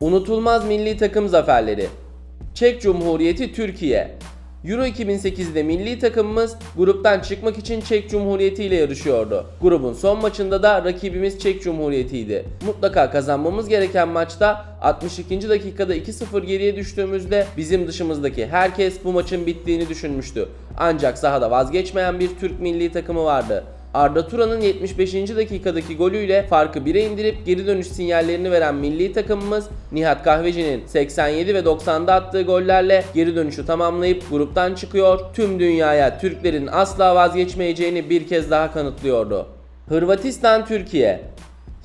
Unutulmaz milli takım zaferleri. Çek Cumhuriyeti Türkiye. Euro 2008'de milli takımımız gruptan çıkmak için Çek Cumhuriyeti ile yarışıyordu. Grubun son maçında da rakibimiz Çek Cumhuriyeti'ydi. Mutlaka kazanmamız gereken maçta 62. dakikada 2-0 geriye düştüğümüzde bizim dışımızdaki herkes bu maçın bittiğini düşünmüştü. Ancak sahada vazgeçmeyen bir Türk milli takımı vardı. Arda Turan'ın 75. dakikadaki golüyle farkı 1'e indirip geri dönüş sinyallerini veren milli takımımız Nihat Kahveci'nin 87 ve 90'da attığı gollerle geri dönüşü tamamlayıp gruptan çıkıyor. Tüm dünyaya Türklerin asla vazgeçmeyeceğini bir kez daha kanıtlıyordu. Hırvatistan Türkiye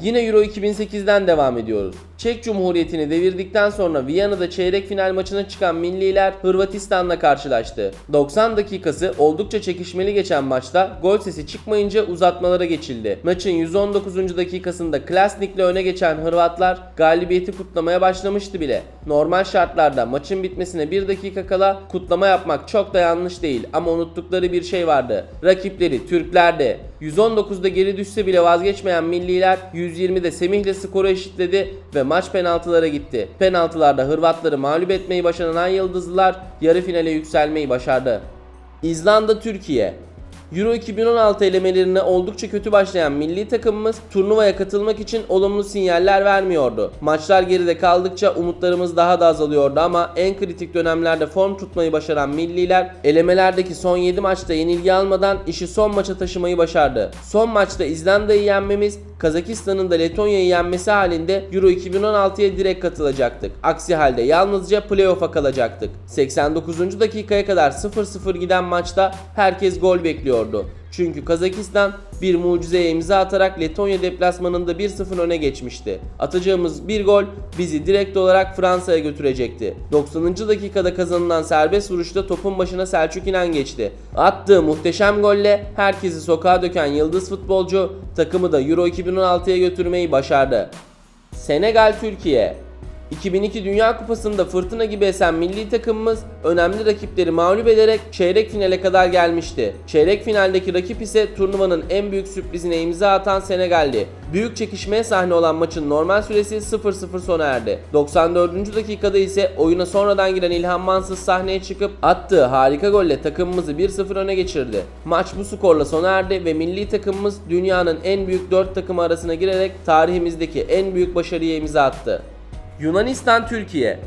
Yine Euro 2008'den devam ediyoruz. Çek Cumhuriyeti'ni devirdikten sonra Viyana'da çeyrek final maçına çıkan milliler Hırvatistan'la karşılaştı. 90 dakikası oldukça çekişmeli geçen maçta gol sesi çıkmayınca uzatmalara geçildi. Maçın 119. dakikasında Klasnik'le öne geçen Hırvatlar galibiyeti kutlamaya başlamıştı bile. Normal şartlarda maçın bitmesine 1 dakika kala kutlama yapmak çok da yanlış değil ama unuttukları bir şey vardı. Rakipleri Türklerdi. 119'da geri düşse bile vazgeçmeyen milliler 120'de Semih'le skoru eşitledi ve maç penaltılara gitti. Penaltılarda Hırvatları mağlup etmeyi başaran Ay Yıldızlılar yarı finale yükselmeyi başardı. İzlanda Türkiye Euro 2016 elemelerine oldukça kötü başlayan milli takımımız turnuvaya katılmak için olumlu sinyaller vermiyordu. Maçlar geride kaldıkça umutlarımız daha da azalıyordu ama en kritik dönemlerde form tutmayı başaran milliler elemelerdeki son 7 maçta yenilgi almadan işi son maça taşımayı başardı. Son maçta İzlanda'yı yenmemiz Kazakistan'ın da Letonya'yı yenmesi halinde Euro 2016'ya direkt katılacaktık. Aksi halde yalnızca playoff'a kalacaktık. 89. dakikaya kadar 0-0 giden maçta herkes gol bekliyordu. Çünkü Kazakistan bir mucizeye imza atarak Letonya deplasmanında 1-0 öne geçmişti. Atacağımız bir gol bizi direkt olarak Fransa'ya götürecekti. 90. dakikada kazanılan serbest vuruşta topun başına Selçuk İnan geçti. Attığı muhteşem golle herkesi sokağa döken yıldız futbolcu takımı da Euro 2016'ya götürmeyi başardı. Senegal Türkiye 2002 Dünya Kupası'nda fırtına gibi esen milli takımımız önemli rakipleri mağlup ederek çeyrek finale kadar gelmişti. Çeyrek finaldeki rakip ise turnuvanın en büyük sürprizine imza atan Senegal'di. Büyük çekişmeye sahne olan maçın normal süresi 0-0 sona erdi. 94. dakikada ise oyuna sonradan giren İlhan Mansız sahneye çıkıp attığı harika golle takımımızı 1-0 öne geçirdi. Maç bu skorla sona erdi ve milli takımımız dünyanın en büyük 4 takımı arasına girerek tarihimizdeki en büyük başarıya imza attı. Yunanistan Türkiye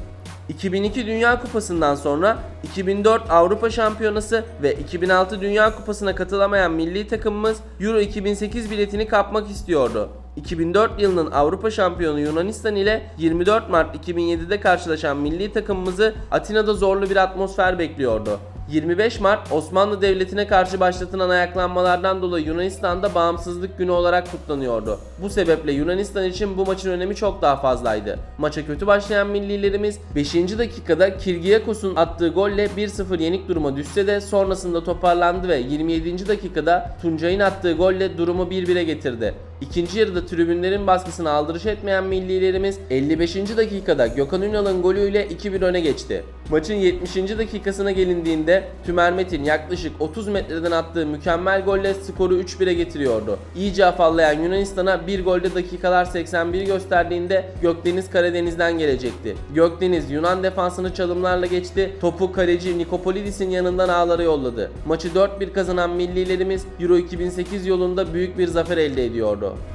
2002 Dünya Kupası'ndan sonra 2004 Avrupa Şampiyonası ve 2006 Dünya Kupası'na katılamayan milli takımımız Euro 2008 biletini kapmak istiyordu. 2004 yılının Avrupa şampiyonu Yunanistan ile 24 Mart 2007'de karşılaşan milli takımımızı Atina'da zorlu bir atmosfer bekliyordu. 25 Mart Osmanlı Devleti'ne karşı başlatılan ayaklanmalardan dolayı Yunanistan'da bağımsızlık günü olarak kutlanıyordu. Bu sebeple Yunanistan için bu maçın önemi çok daha fazlaydı. Maça kötü başlayan millilerimiz 5. dakikada Kirgiyakos'un attığı golle 1-0 yenik duruma düşse de sonrasında toparlandı ve 27. dakikada Tuncay'ın attığı golle durumu 1-1'e getirdi. İkinci yarıda tribünlerin baskısına aldırış etmeyen millilerimiz 55. dakikada Gökhan Ünal'ın golüyle 2-1 öne geçti. Maçın 70. dakikasına gelindiğinde Tümer Metin yaklaşık 30 metreden attığı mükemmel golle skoru 3-1'e getiriyordu. İyice afallayan Yunanistan'a bir golde dakikalar 81 gösterdiğinde Gökdeniz Karadeniz'den gelecekti. Gökdeniz Yunan defansını çalımlarla geçti, topu kaleci Nikopolidis'in yanından ağlara yolladı. Maçı 4-1 kazanan millilerimiz Euro 2008 yolunda büyük bir zafer elde ediyordu. Labrador.